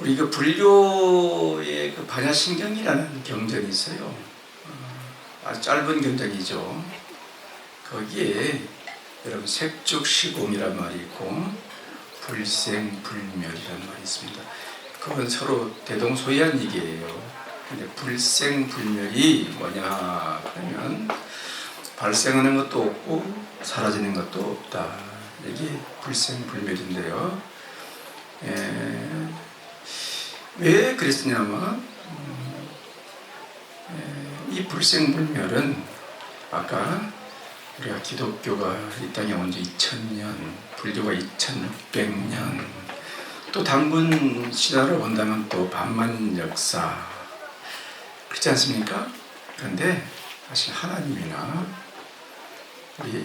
우리 그 불교의 그 반야신경이라는 경전이 있어요. 어, 아주 짧은 경전이죠. 거기에 여러분 색죽시공이란 말이 있고 불생불멸이라는 말이 있습니다. 그건 서로 대동소이한 얘기예요. 근데 불생불멸이 뭐냐 그러면 발생하는 것도 없고 사라지는 것도 없다. 이게 불생불멸인데요. 에, 왜 그랬느냐면 음, 에, 이 불생불멸은 아까 우리가 기독교가 이 땅에 온 지 2000년, 불교가 2600년, 또 당군 신화를 본다면 또 반만 역사, 그렇지 않습니까? 그런데 사실 하나님이나 우리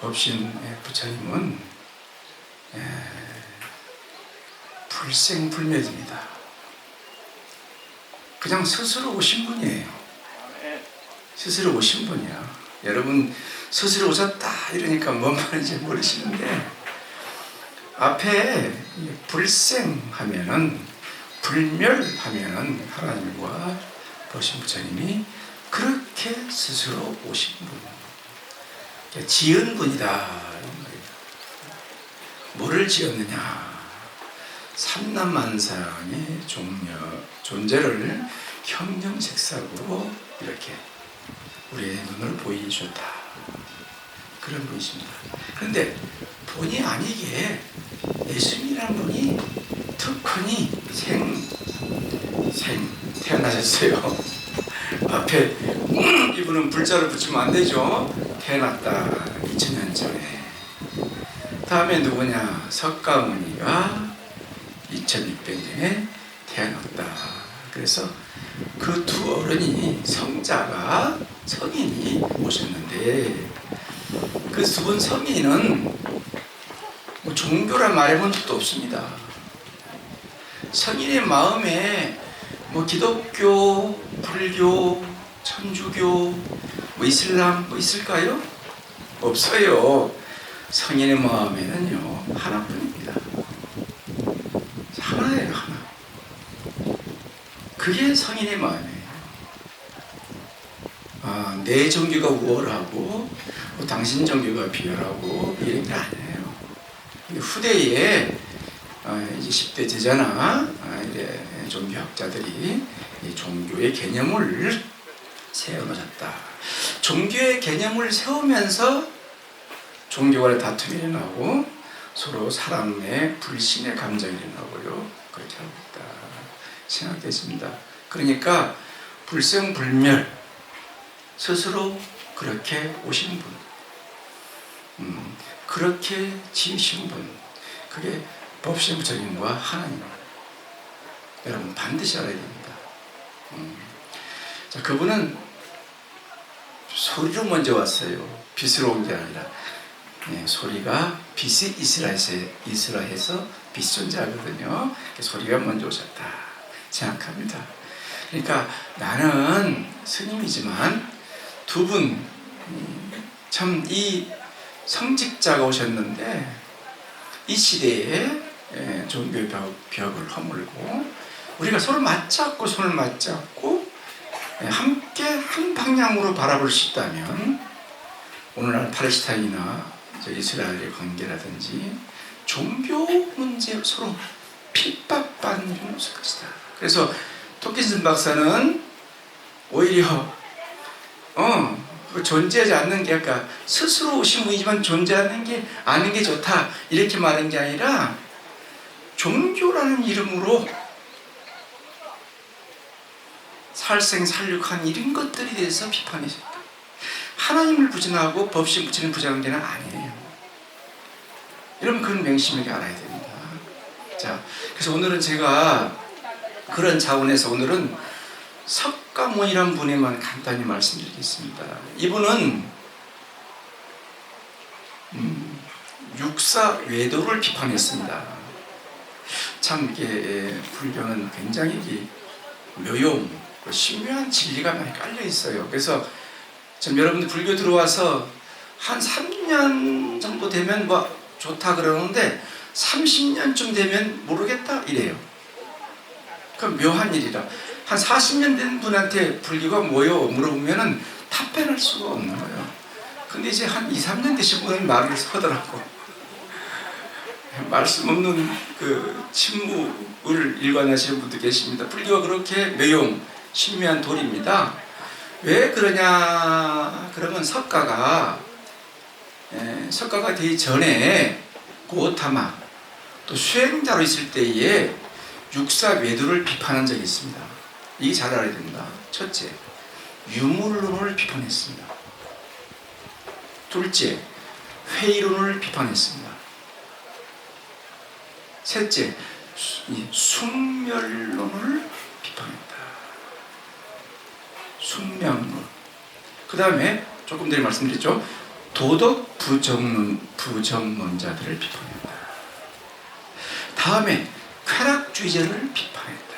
법신 부처님은 에, 불생불滅입니다. 그냥 스스로 오신 분이에요. 스스로 오신 분이야. 여러분 스스로 오셨다 이러니까 뭔 말인지 모르시는데 앞에 이 불생하면은 불멸하면은 하나님과 보신 부처님이 그렇게 스스로 오신 분, 그러니까 지은 분이다. 뭐를 지었느냐? 삼남만상의 종려 존재를 형형색색으로 이렇게 우리의 눈을 보이셨다. 그런 분이십니다. 그런데 본의 아니게 예수님이라는 분이 특허니 생, 생, 태어나셨어요. 앞에 음, 이분은 불자를 붙이면 안 되죠. 태어났다. 2000년 전에. 다음에 누구냐? 석가모니가 2600년에 태어났다. 그래서 그 두 어른이 성자가 성인이 오셨는데 그 두 분 성인은 뭐 종교란 말해본 적도 없습니다. 성인의 마음에 뭐 기독교, 불교, 천주교, 뭐 이슬람 뭐 있을까요? 없어요. 성인의 마음에는요 하나뿐입니다. 하나예요 하나. 그게 성인의 마음이에요. 아, 내 종교가 우월하고 뭐 당신 종교가 비열하고 이런 게 아니에요. 후대에 아, 이제 10대 제자나 아, 종교학자들이 이 종교의 개념을 세워놓았다. 종교의 개념을 세우면서 종교 간의 다툼이 일어나고 서로 사람의 불신의 감정이 일어나고요. 그렇게 하고 있다. 생각됐습니다. 그러니까 불생불멸 스스로 그렇게 오신 분, 음, 그렇게 지으신 분, 그게 법신 부처님과 하나님. 여러분 반드시 알아야 됩니다. 음. 자, 그분은 소리로 먼저 왔어요. 빛으로 온 게 아니라 네, 소리가 빛이 이스라엘에서 빛 존재하거든요. 소리가 먼저 오셨다 생각합니다. 그러니까 나는 스님이지만 두 분 참 이 성직자가 오셨는데 이 시대에 예, 종교의 벽, 벽을 허물고 우리가 서로 맞잡고 손을 맞잡고 예, 함께 한 방향으로 바라볼 수 있다면 오늘날 팔레스타인이나 저 이스라엘의 관계라든지 종교 문제 서로 핍박받는 일은 것이다. 그래서 토킨슨 박사는 오히려 어, 그 존재하지 않는 게 아까 스스로 오신 분이지만 존재하는 게 아는 게 좋다 이렇게 말한 게 아니라 종교라는 이름으로 살생 살육한 이런 것들에 대해서 비판했습니다. 하나님을 부진하고 법신 부치는 부장되는 아니에요. 여러분 그런 맹심하게 알아야 됩니다. 자, 그래서 오늘은 제가 그런 차원에서 오늘은 석가모니란 분에만 간단히 말씀드리겠습니다. 이분은 음, 육사 외도를 비판했습니다. 참 이게 불교는 굉장히 이 묘용, 그 신묘한 진리가 많이 깔려 있어요. 그래서 좀 여러분들 불교 들어와서 한 3년 정도 되면 뭐 좋다 그러는데 30년쯤 되면 모르겠다 이래요. 그 묘한 일이다. 한 40년 된 분한테 불교가 뭐요? 물어보면은 답변할 수가 없는 거예요. 근데 이제 한 2, 3년 되신 분은 말을 하더라고. 말씀 없는 그 침묵을 일관하시는 분도 계십니다. 불교가 그렇게 매용, 신묘한 도리입니다. 왜 그러냐? 그러면 석가가 에, 석가가 되기 전에 고타마 또 수행자로 있을 때에 육사 외도를 비판한 적이 있습니다. 이게 잘 알아야 된다. 첫째, 유물론을 비판했습니다. 둘째, 회의론을 비판했습니다. 셋째, 숙멸론을 비판했다. 숙명론. 그 다음에 조금 전에 말씀드렸죠. 도덕 부정론, 부정론자들을 비판했다. 다음에 쾌락주의자를 비판했다.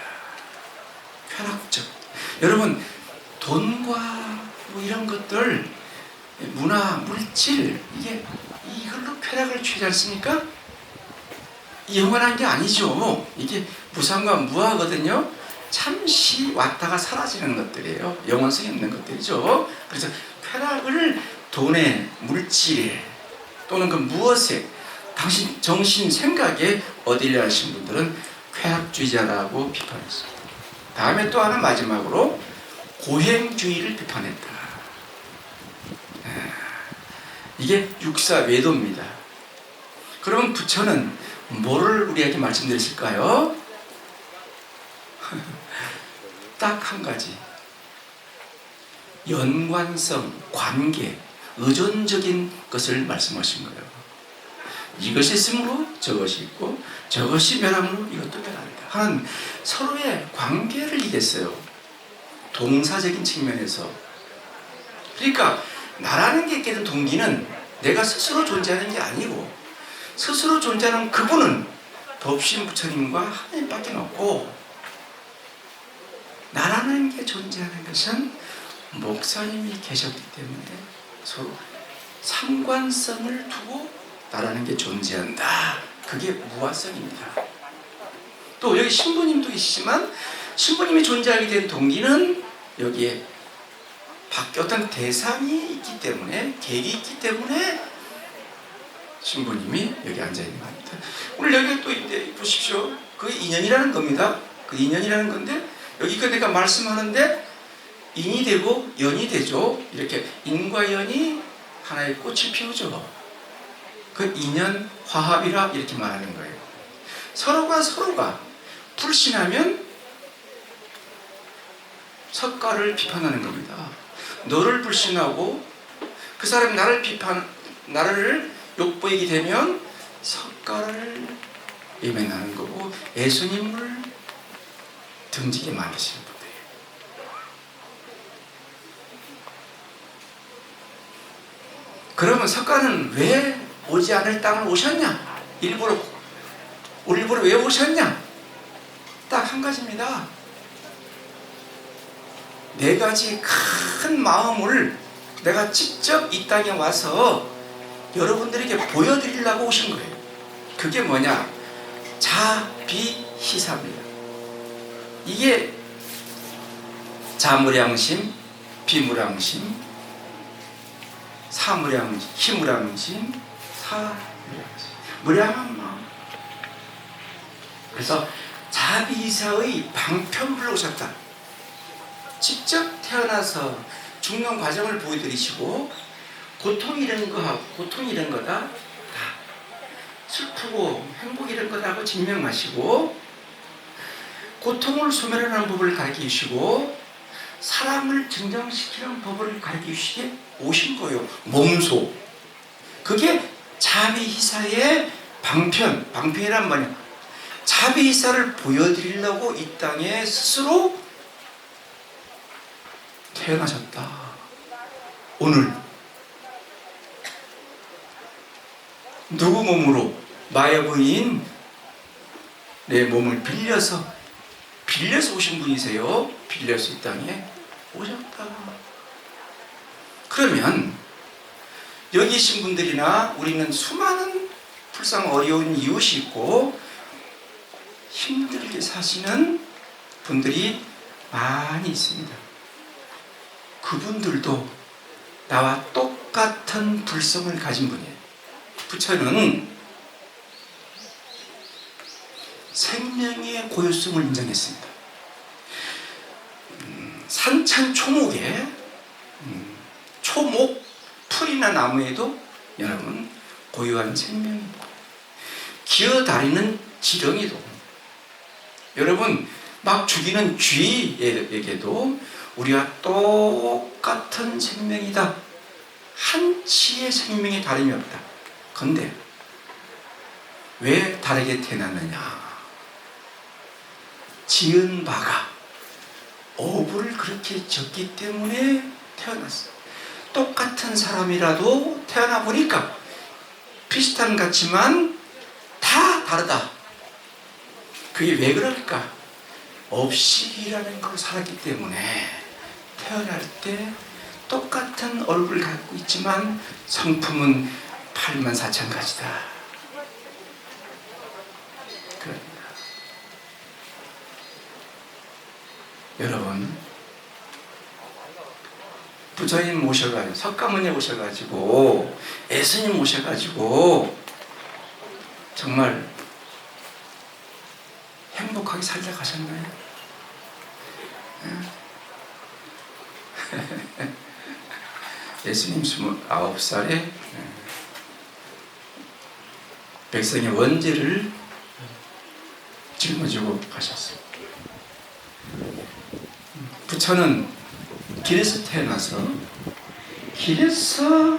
쾌락적. 여러분, 돈과 뭐 이런 것들, 문화, 물질, 이게 이걸로 쾌락을 취하지 않습니까? 영원한 게 아니죠. 이게 무상과 무하거든요. 잠시 왔다가 사라지는 것들이에요. 영원성이 없는 것들이죠. 그래서 쾌락을 돈에, 물질에, 또는 그 무엇에, 당신 정신, 생각에 얻으려 하신 분들은 주의자라고 비판했습니다. 다음에 또 하나 마지막으로 고행주의를 비판했다. 아, 이게 육사 외도입니다. 그러면 부처는 뭐를 우리에게 말씀드렸을까요? 딱 한 가지. 연관성, 관계, 의존적인 것을 말씀하신 거예요. 이것이 있으므로 저것이 있고 저것이 멸함으로 이것도 멸한다. 하는 서로의 관계를 이겼어요. 동사적인 측면에서. 그러니까 나라는 게 있게 된 동기는 내가 스스로 존재하는 게 아니고 스스로 존재하는 그분은 법신 부처님과 하나님밖에 없고 나라는 게 존재하는 것은 목사님이 계셨기 때문에 서로 상관성을 두고 나라는 게 존재한다. 그게 무화성입니다. 또 여기 신부님도 계시지만 신부님이 존재하게 된 동기는 여기에 밖에 어떤 대상이 있기 때문에 계기 있기 때문에 신부님이 여기 앉아 있는 겁니다. 오늘 여기 또 이제 보십시오. 그 인연이라는 겁니다. 그 인연이라는 건데 여기 그 내가 말씀하는데 인이 되고 연이 되죠. 이렇게 인과 연이 하나의 꽃을 피우죠. 그 인연 화합이라 이렇게 말하는 거예요. 서로가 서로가 불신하면 석가를 비판하는 겁니다. 너를 불신하고 그 사람이 나를 비판, 나를 욕보이게 되면 석가를 예매하는 거고 예수님을 등지게 만드시는 분이에요. 그러면 석가는 왜 오지 않을 땅을 오셨냐? 일부러 일부러 왜 오셨냐? 딱 한 가지입니다. 네 가지 큰 마음을 내가 직접 이 땅에 와서 여러분들에게 보여드리려고 오신 거예요. 그게 뭐냐? 자비희사입니다. 이게 자무량심, 비무량심, 사무량심, 희무량심, 사무량심. 무량한 마음. 그래서 자비이사의 방편불로 오셨다. 직접 태어나서 죽는 과정을 보여드리시고 고통 이런 거하고 고통 이런 거다 다 슬프고 행복 이런 거다고 증명하시고 고통을 소멸하는 법을 가르쳐 주시고 사랑을 증정시키는 법을 가르쳐 주시게 오신 거예요. 몸소. 그게 자비희사의 방편. 방편이란 말이야. 자비희사를 보여드리려고 이 땅에 스스로 태어나셨다. 오늘 누구 몸으로 마여부인 내 몸을 빌려서 빌려서 오신 분이세요. 빌려서 이 땅에 오셨다. 그러면 여기 계신 분들이나 우리는 수많은 불쌍 어려운 이웃이 있고 힘들게 사시는 분들이 많이 있습니다. 그분들도 나와 똑같은 불성을 가진 분이에요. 부처는 생명의 고유성을 인정했습니다. 음, 산천 초목에 음, 초목 풀이나 나무에도 여러분 고유한 생명이 기어 다니는 지렁이도 여러분 막 죽이는 쥐에게도 우리와 똑같은 생명이다. 한치의 생명이 다름이 없다. 근데 왜 다르게 태어났느냐? 지은 바가 어부를 그렇게 졌기 때문에 태어났어. 똑같은 사람이라도 태어나 보니까 비슷한 것 같지만 다 다르다. 그게 왜 그럴까? 업식이라는 걸 살았기 때문에 태어날 때 똑같은 얼굴을 갖고 있지만 성품은 8만 4천 가지다. 그럽니다. 여러분, 부처님 모셔가지고, 석가모니 모셔가지고, 예수님 모셔가지고, 정말 행복하게 살다 가셨나요? 예수님 29살에 백성의 원죄를 짊어지고 가셨어요. 부처는 길에서 태어나서 길에서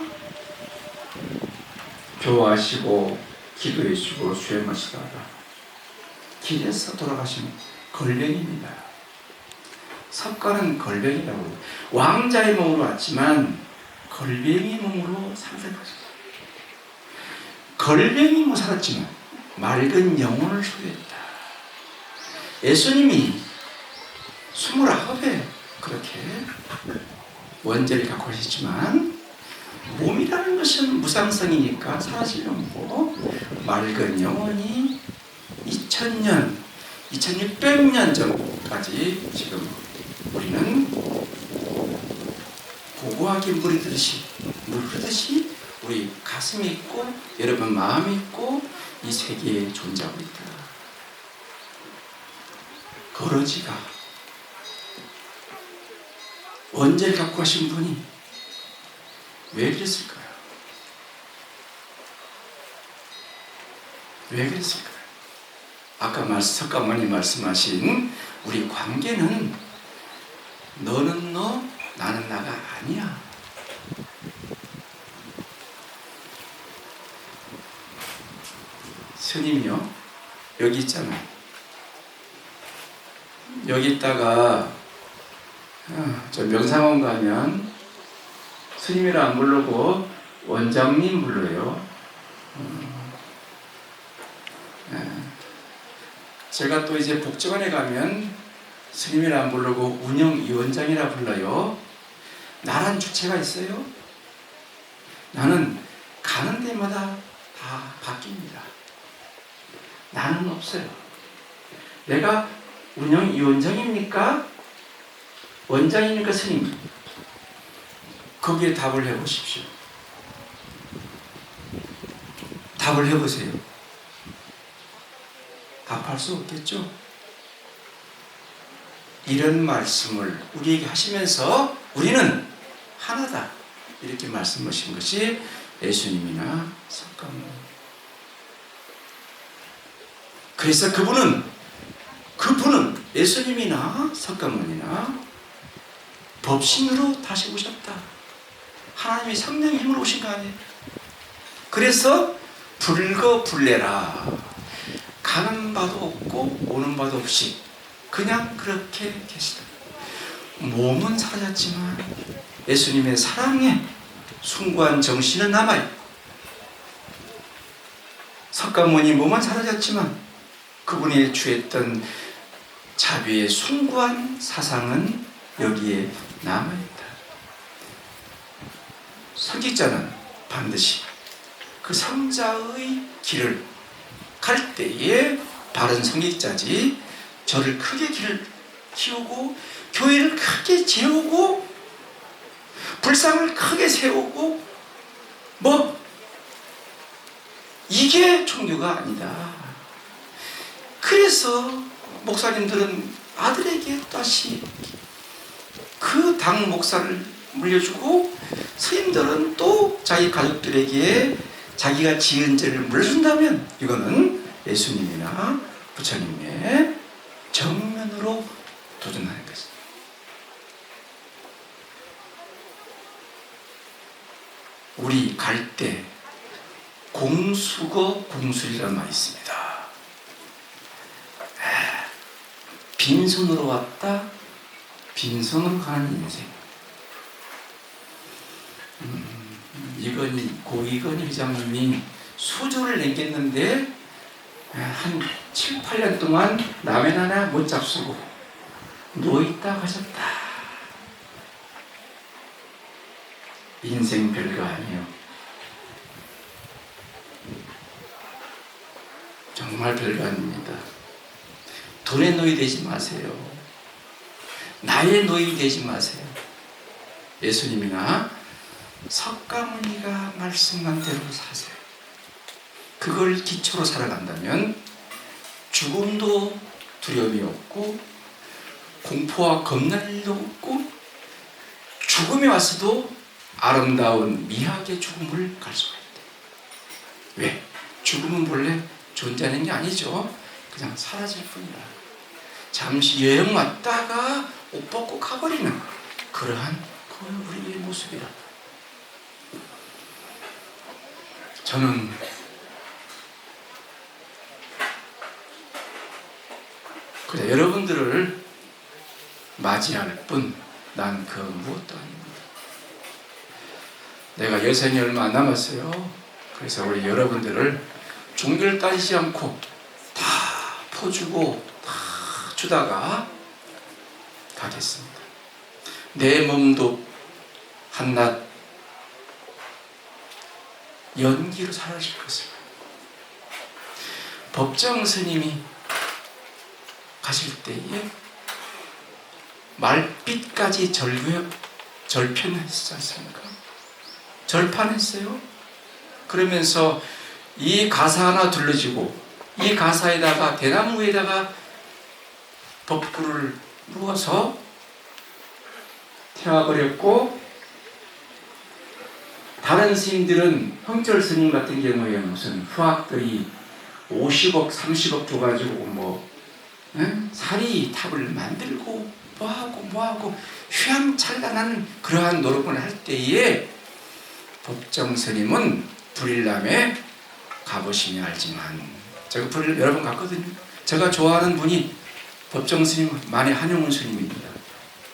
교화하시고 기도해 주고 수행하시다가 길에서 돌아가신 걸랭입니다. 석가는 걸뱅이라고 왕자의 몸으로 왔지만 걸뱅이 몸으로 상생하셨어요. 걸뱅이 몸 살았지만 맑은 영혼을 소유했다. 예수님이 스물아홉에 그렇게 원죄를 갖고 계셨지만 몸이라는 것은 무상성이니까 사라지는 거고 맑은 영혼이 2000년, 2600년 전까지 지금 우리는 고고하게 물이 흐르듯이 물 흐르듯이 우리 가슴이 있고 여러분 마음이 있고 이 세계에 존재하고 있다. 거러지가 원죄를 갖고 하신 분이 왜 그랬을까요? 왜 그랬을까요? 아까 말씀, 석가모니 말씀하신 우리 관계는 너는 너, 나는 나가 아니야. 스님요, 여기 있잖아. 여기 있다가 아, 저 명상원 가면 스님이라 안 부르고 원장님 불러요. 음, 예. 제가 또 이제 복지관에 가면 스님이라 안 부르고 운영위원장이라 불러요. 나란 주체가 있어요. 나는 가는 데마다 다 바뀝니다. 나는 없어요. 내가 운영위원장입니까? 원장입니까? 스님? 거기에 답을 해보십시오. 답을 해보세요. 답할 수 없겠죠? 이런 말씀을 우리에게 하시면서 우리는 하나다. 이렇게 말씀하신 것이 예수님이나 석가모니. 그래서 그분은 그분은 예수님이나 석가모니나 법신으로 다시 오셨다. 하나님의 성령의 힘으로 오신 거 아니에요? 그래서 불거불레라 가는 바도 없고 오는 바도 없이 그냥 그렇게 계시다. 몸은 사라졌지만 예수님의 사랑에 숭고한 정신은 남아요. 석가모니 몸은 사라졌지만 그분이 취했던 자비의 숭고한 사상은 여기에 남아있다. 선지자는 반드시 그 성자의 길을 갈 때에 바른 성직자지 저를 크게 길을 키우고 교회를 크게 재우고 불상을 크게 세우고 뭐 이게 종교가 아니다. 그래서 목사님들은 아들에게 다시 그 당 목사를 물려주고 스님들은 또 자기 가족들에게 자기가 지은 죄를 물려준다면 이거는 예수님이나 부처님의 정면으로 도전하는 것입니다. 우리 갈 때 공수거 공술이라는 말이 있습니다. 아, 빈손으로 왔다, 빈손으로 가는 인생. 음, 이건희 고이건희 회장님이 수조를 내겠는데 아, 한 7, 8년 동안 라면 하나 못 잡수고 누워있다 가셨다. 인생 별거 아니에요. 정말 별거 아닙니다. 돈의 노예 되지 마세요. 나의 노예 되지 마세요. 예수님이나 석가모니가 말씀한 대로 사세요. 그걸 기초로 살아간다면 죽음도 두려움이 없고 공포와 겁날 일도 없고 죽음이 왔어도 아름다운 미학의 죽음을 갈 수가 있다. 왜? 죽음은 본래 존재하는 게 아니죠. 그냥 사라질 뿐이라. 잠시 여행 왔다가 옷 벗고 가버리는 그러한 그 우리의 모습이라. 저는 그래 여러분들을 맞이할 뿐 난 그 무엇도 아닙니다. 내가 여생이 얼마 안 남았어요. 그래서 우리 여러분들을 종교를 따지지 않고 다 퍼주고 다 주다가 가겠습니다. 내 몸도 한낱 연기로 사라질 것을 법정 스님이 가실 때에 말빛까지 절교 절편했지 않습니까? 절판했어요. 그러면서 이 가사 하나 둘러지고 이 가사에다가 대나무에다가 덮구를 누워서 태워버렸고 다른 스님들은 형철 스님 같은 경우에 무슨 후학들이 50억, 30억 줘가지고 뭐 응? 사리 탑을 만들고 뭐하고 뭐하고 휘황찬란한 그러한 노력을 할 때에 법정 스님은 불일남에 가보시면 알지만 제가 불일 여러 번 갔거든요. 제가 좋아하는 분이 법정 스님 만의 한용운 스님입니다.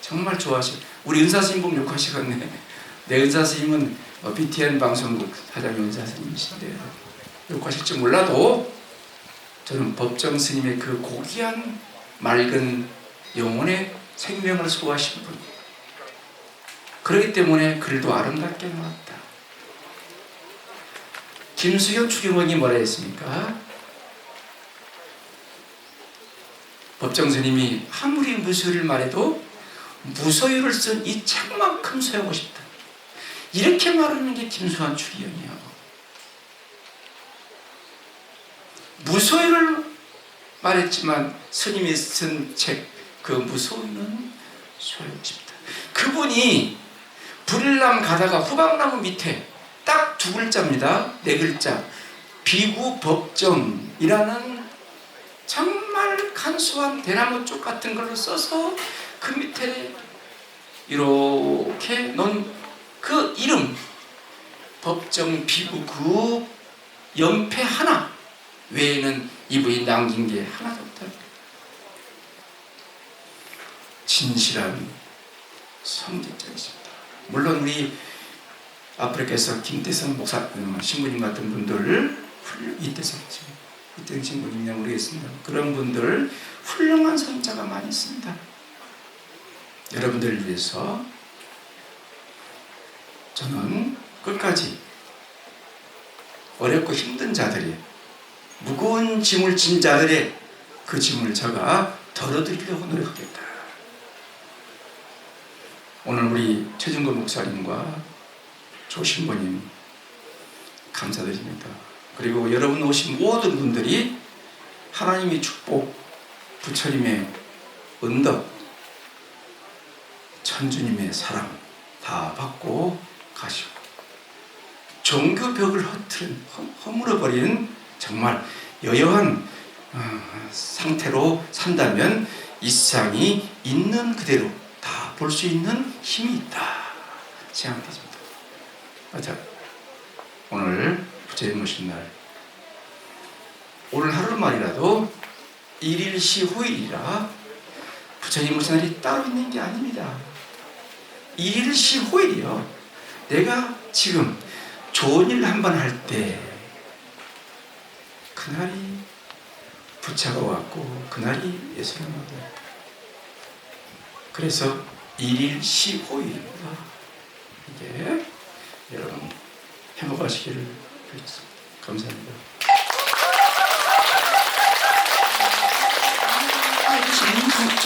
정말 좋아하시. 우리 은사 스님 보면 욕하시겠네. 내 은사 스님은 어, BTN 방송국 사장 은사 스님이신데 욕하실지 몰라도 저는 법정 스님의 그 고귀한 맑은 영혼의 생명을 소화하신 분. 그렇기 때문에 글도 아름답게 나왔다. 김수현 추경원이 뭐라 했습니까? 법정 스님이 아무리 무소유를 말해도 무소유를 쓴 이 책만큼 소유하고 싶다. 이렇게 말하는 게 김수환 추기현이요. 무소유를 말했지만 스님이 쓴 책 그 무소유는 소유하고 싶다. 그분이 불일남 가다가 후방나무 밑에 딱 두 글자입니다. 네 글자. 비구법정이라는 정말 간소한 대나무 쪽 같은 걸로 써서 그 밑에 이렇게 놓은 그 이름 법정 비구 그 연패 하나 외에는 이분이 남긴 게 하나도 없다. 진실한 성직자이십니다. 물론 우리 아프리카에서 김대성 목사 음, 신부님 같은 분들 이때성 이 때 신부님이냐 모르겠습니다. 그런 분들 훌륭한 성자가 많이 있습니다. 여러분들을 위해서 저는 끝까지 어렵고 힘든 자들이 무거운 짐을 진 자들의 그 짐을 제가 덜어드리려고 노력하겠다. 오늘 우리 최준거 목사님과 조신부님 감사드립니다. 그리고 여러분 오신 모든 분들이 하나님의 축복, 부처님의 은덕, 천주님의 사랑 다 받고 가시고 종교 벽을 허트른 허- 허물어버리는 정말 여여한 어, 상태로 산다면 이 세상이 있는 그대로 다 볼 수 있는 힘이 있다 생각했습니다. 자, 오늘 모신 날 오늘 하루만이라도 일일시 후일이라 부처님 모신 날이 따로 있는 게 아닙니다. 일일시 후일이요. 내가 지금 좋은 일 한 번 할 때 그날이 부차가 왔고 그날이 예수님 왔고 그래서 일일시호일입니다. 이게 여러분 행복하시기를 부탁드리겠습니다. 감사합니다. 아, 저는,